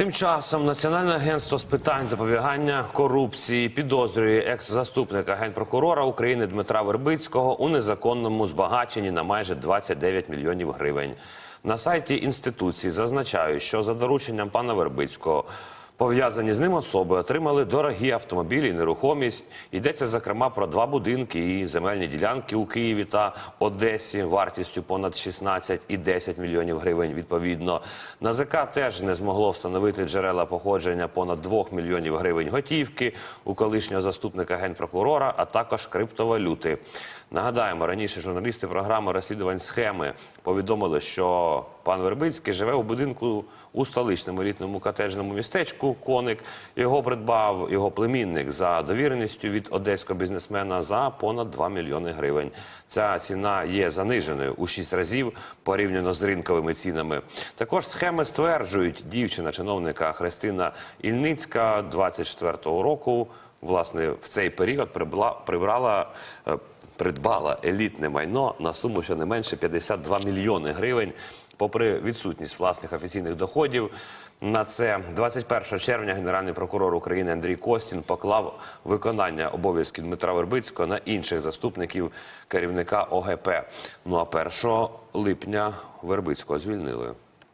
Тим часом Національне агентство з питань запобігання корупції підозрює екс-заступника генпрокурора України Дмитра Вербицького у незаконному збагаченні на майже 29 мільйонів гривень. На сайті інституції зазначають, що за дорученням пана Вербицького пов'язані з ним особи отримали дорогі автомобілі і нерухомість. Йдеться зокрема про два будинки і земельні ділянки у Києві та Одесі вартістю понад 16 і 10 мільйонів гривень. Відповідно, НАЗК теж не змогло встановити джерела походження понад 2 мільйонів гривень готівки у колишнього заступника генпрокурора, а також криптовалюти. Нагадаємо, раніше журналісти програми розслідувань схеми повідомили, що пан Вербицький живе у будинку у столичному елітному котеджному містечку. Коник його придбав його племінник за довіреністю від одеського бізнесмена за понад 2 мільйони гривень. Ця ціна є заниженою у 6 разів порівняно з ринковими цінами. Також схеми стверджують дівчина чиновника Христина Ільницька 24-го року. Власне, в цей період прибрала. е, Придбала елітне майно на суму щонайменше 52 мільйони гривень. Попри відсутність власних офіційних доходів, на це 21 червня генеральний прокурор України Андрій Костін поклав виконання обов'язків Дмитра Вербицького на інших заступників керівника ОГП. Ну а 1 липня Вербицького звільнили.